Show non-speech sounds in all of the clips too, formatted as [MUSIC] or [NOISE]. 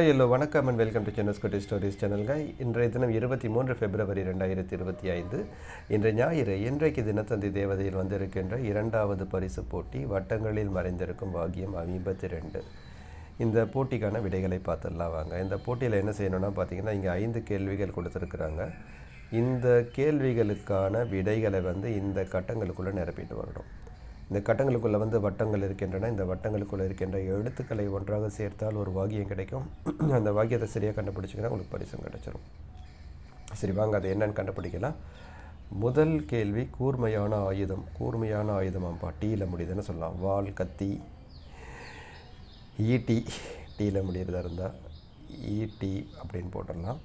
Hello வணக்கம் and welcome to சென்னஸ் குட்டி stories சேனல்க இன்றைய தினம் இருபத்தி மூன்று பிப்ரவரி ரெண்டாயிரத்தி இருபத்தி ஐந்து. இன்று ஞாயிறு இன்றைக்கு தினத்தந்தி தேவதையில் வந்திருக்கின்ற இரண்டாவது பரிசு போட்டி வட்டங்களில் மறைந்திருக்கும் பாக்கியம் ஐம்பத்தி ரெண்டு. இந்த போட்டிக்கான விடைகளை பார்த்துடலாம் வாங்க. இந்த போட்டியில் என்ன செய்யணும்னா பார்த்தீங்கன்னா இங்கே ஐந்து கேள்விகள் கொடுத்துருக்குறாங்க. இந்த கேள்விகளுக்கான விடைகளை வந்து இந்த கட்டங்களுக்குள்ளே நிரப்பிட்டு வரணும். இந்த கட்டங்களுக்குள்ளே வந்து வட்டங்கள் இருக்கின்றன. இந்த வட்டங்களுக்குள்ளே இருக்கின்ற எழுத்துக்களை ஒன்றாக சேர்த்தால் ஒரு வாக்கியம் கிடைக்கும். [CLEARS THROAT] அந்த வாக்கியத்தை சரியாக கண்டுபிடிச்சிங்கன்னா உங்களுக்கு பரிசும் கிடைச்சிரும். சரி வாங்க அது என்னன்னு கண்டுபிடிக்கலாம். முதல் கேள்வி கூர்மையான ஆயுதம். கூர்மையான ஆயுதமாம்பா டீயில் முடியுதுன்னு சொல்லலாம். வால் கத்தி. ஈட்டி டீயில் முடியறதா இருந்தால் ஈட்டி அப்படின்னு போட்டுடலாம்.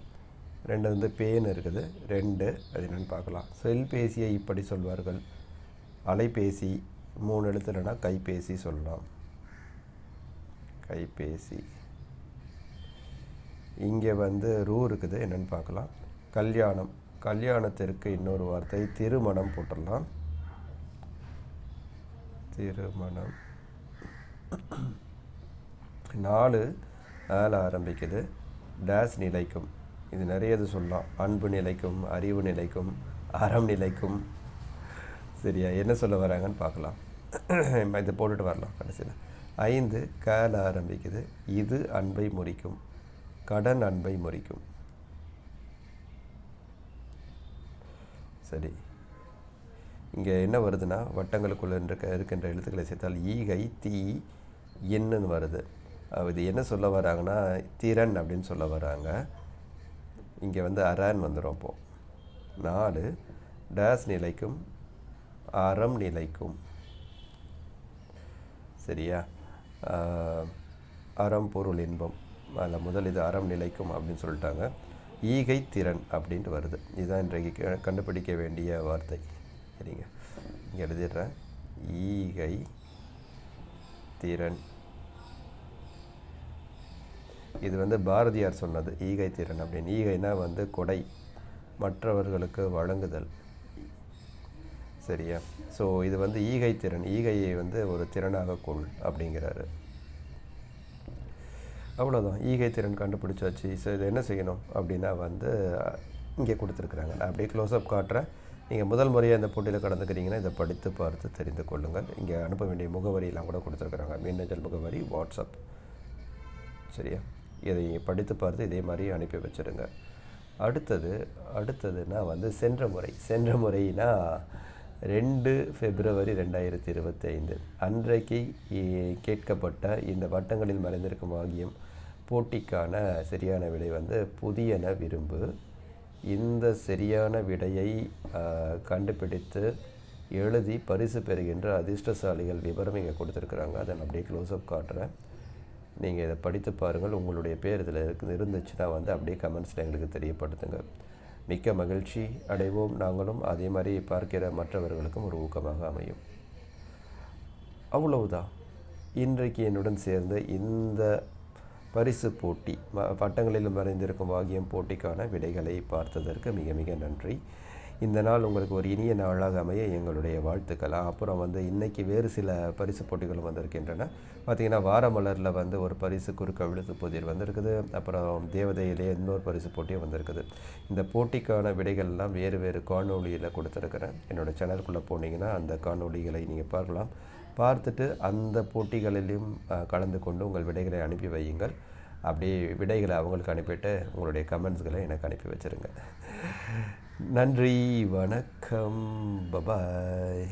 ரெண்டு வந்து பேன் இருக்குது. ரெண்டு அது என்னென்னு பார்க்கலாம். செல்பேசியை இப்படி சொல்வார்கள். அலைபேசி மூணு எழுத்துலனா கைபேசி சொல்லலாம். கைபேசி. இங்கே வந்து ரூ இருக்குது என்னென்னு பார்க்கலாம். கல்யாணம். கல்யாணத்திற்கு இன்னொரு வார்த்தை திருமணம் போட்டுடலாம். திருமணம். நாலு ஆல ஆரம்பிக்குது. டேஸ் நிலைக்கும். இது நிறைய இது சொல்லலாம். அன்பு நிலைக்கும் அறிவு நிலைக்கும் அறம் நிலைக்கும். சரியா என்ன சொல்ல வராங்கன்னு பார்க்கலாம். இதை போட்டுட்டு வரலாம் கடைசியில். ஐந்து கேல ஆரம்பிக்குது. இது அன்பை முறிக்கும். கடன் அன்பை முறிக்கும். சரி. இங்கே என்ன வருதுன்னா வட்டங்களுக்குள்ள இருக்க இருக்கின்ற எழுத்துக்களை சேர்த்தால் ஈகை தீ என்னன்னு வருது. இது என்ன சொல்ல வராங்கன்னா திறன் அப்படின்னு சொல்ல வராங்க. இங்கே வந்து அரான் வந்துடும் அப்போது நாலு டேஸ் நிலைக்கும் அறம் நிலைக்கும். சரியா? அறம் பொருள் இன்பம். அதில் முதல் இது அறம் நிலைக்கும் அப்படின்னு சொல்லிட்டாங்க. ஈகை திறன் அப்படின்ட்டு வருது. இதுதான் இன்றைக்கு கண்டுபிடிக்க வேண்டிய வார்த்தை. சரிங்க. இங்கே எழுதிடுறேன். ஈகை திறன். இது வந்து பாரதியார் சொன்னது ஈகை திறன் அப்படின்னு. ஈகைனா வந்து கொடை. மற்றவர்களுக்கு வழங்குதல். சரியா? ஸோ இது வந்து ஈகை திறன். ஈகையை வந்து ஒரு திறனாக கொள் அப்படிங்கிறாரு. அவ்வளோதான் ஈகை திறன் கண்டுபிடிச்சாச்சு. ஸோ இதை என்ன செய்யணும் அப்படின்னா வந்து இங்கே கொடுத்துருக்குறாங்க. நான் அப்படியே க்ளோஸ்அப் காட்டுறேன். நீங்கள் முதல் முறையாக இந்த போட்டியில் கலந்துக்கிறீங்கன்னா இதை படித்து பார்த்து தெரிந்து கொள்ளுங்கள். இங்கே அனுப்ப வேண்டிய முகவரியெல்லாம் கூட கொடுத்துருக்குறாங்க. மின்னஞ்சல் முகவரி வாட்ஸ்அப். சரியா? இதை படித்து பார்த்து இதே மாதிரி அனுப்பி வச்சுருங்க. அடுத்தது அடுத்ததுன்னா வந்து சென்ற முறை. சென்ற முறைனா ரெண்டு பிப்ரவரி ரெண்டாயிரத்தி இருபத்தி ஐந்து அன்றைக்கு கேட்கப்பட்ட இந்த வட்டங்களில் மறைந்திருக்கும் ஆகியம் போட்டிக்கான சரியான விடை வந்து புதியன விரும்பு. இந்த சரியான விடையை கண்டுபிடித்து எழுதி பரிசு பெறுகின்ற அதிர்ஷ்டசாலிகள் விவரம் இங்கே கொடுத்துருக்குறாங்க. அதை நான் அப்படியே க்ளோஸ்அப் காட்டுறேன். நீங்கள் இதை படித்து பாருங்கள். உங்களுடைய பேர் இதில் இருக்கு இருந்துச்சுன்னா வந்து அப்படியே கமெண்ட்ஸில் எங்களுக்கு தெரியப்படுத்துங்க. மிக்க மகிழ்ச்சி அடைவோம் நாங்களும். அதே மாதிரி பார்க்கிற மற்றவர்களுக்கும் ஒரு ஊக்கமாக அமையும். அவ்வளவுதான் இன்றைக்கு என்னுடன் சேர்ந்த இந்த பரிசு போட்டி பட்டங்களிலும் மறைந்திருக்கும் வாகியம் போட்டிக்கான விடைகளை பார்த்ததற்கு மிக மிக நன்றி. இந்த நாள் உங்களுக்கு ஒரு இனிய நாளாக அமைய எங்களுடைய வாழ்த்துக்கள். அப்புறம் வந்து இன்றைக்கி வேறு சில பரிசு போட்டிகளும் வந்திருக்கின்றன. பார்த்திங்கன்னா வாரமலரில் வந்து ஒரு பரிசு குறுக்க விழுத்து புதிர் வந்திருக்குது. அப்புறம் தேவதையிலே இன்னொரு பரிசு போட்டியும் வந்திருக்குது. இந்த போட்டிக்கான விடைகள்லாம் வேறு வேறு காணொலியில் கொடுத்துருக்குறேன். என்னோடய சேனலுக்குள்ளே போனீங்கன்னா அந்த காணொலிகளை நீங்கள் பார்க்கலாம். பார்த்துட்டு அந்த போட்டிகளிலும் கலந்து கொண்டு உங்கள் விடைகளை அனுப்பி வையுங்கள். அப்படியே விடைகளை அவங்களுக்கு அனுப்பிட்டு உங்களுடைய கமெண்ட்ஸ்களை எனக்கு அனுப்பி வச்சுருங்க. நன்றி வணக்கம் பபாய்